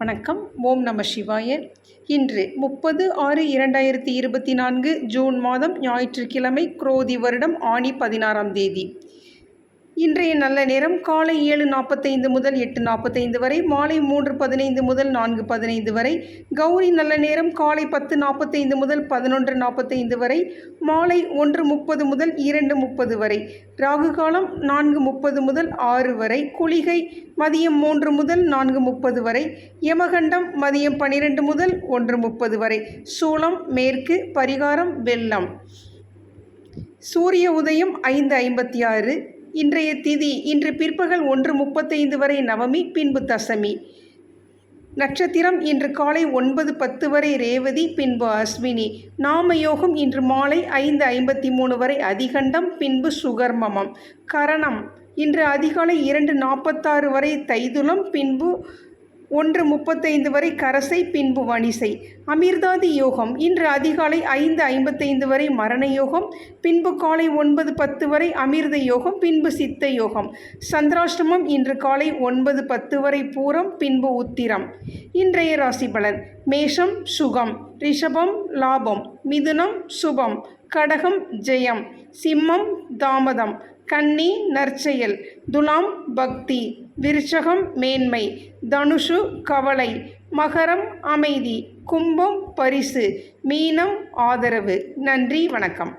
வணக்கம். ஓம் நம சிவாய. இன்று முப்பது ஆறு இரண்டாயிரத்தி இருபத்தி நான்கு ஜூன் மாதம் ஞாயிற்றுக்கிழமை குரோதி வருடம் ஆணி பதினாறாம் தேதி. இன்றைய நல்ல நேரம் காலை ஏழு நாற்பத்தைந்து முதல் எட்டு நாற்பத்தைந்து வரை மாலை மூன்று பதினைந்து முதல் நான்கு பதினைந்து வரை கௌரி நல்ல நேரம் காலை பத்து நாற்பத்தைந்து முதல் பதினொன்று நாற்பத்தைந்து வரை மாலை ஒன்று முப்பது முதல் இரண்டு முப்பது வரை ராகு காலம் நான்கு முப்பது முதல் ஆறு வரை குளிகை மதியம் மூன்று முதல் நான்கு முப்பது வரை யமகண்டம் மதியம் பன்னிரெண்டு முதல் ஒன்று முப்பது வரை சூளம் மேற்கு பரிகாரம் வெள்ளம். சூரிய உதயம் ஐந்து ஐம்பத்தி ஆறு இன்றைய திதி இன்று பிற்பகல் ஒன்று முப்பத்தைந்து வரை நவமி பின்பு தசமி. நட்சத்திரம் இன்று காலை ஒன்பது பத்து வரை ரேவதி பின்பு அஸ்வினி. நாமயோகம் இன்று மாலை ஐந்து ஐம்பத்தி மூணு வரை அதிகண்டம் பின்பு சுகர்மமம். கரணம் இன்று அதிகாலை இரண்டு நாற்பத்தாறு வரை தைதுலம் பின்பு ஒன்று முப்பத்தைந்து வரை கரசை பின்பு வணிசை. அமிர்தாதி யோகம். இன்று அதிகாலை ஐந்து ஐம்பத்தைந்து வரை மரண யோகம். பின்பு காலை ஒன்பது பத்து வரை அமிர்த யோகம். பின்பு சித்த யோகம். சந்திராஷ்டமம் இன்று காலை ஒன்பது பத்து வரை பூரம் பின்பு உத்திரம். இன்றைய ராசி பலன். மேஷம் சுகம். ரிஷபம் லாபம். மிதுனம் சுபம். கடகம் ஜெயம் சிம்மம் தாமதம் கன்னி நற்செயல் துலாம் பக்தி விருச்சகம் மேன்மை தனுஷு கவலை மகரம் அமைதி கும்பம் பரிசு மீனம் ஆதரவு. நன்றி வணக்கம்.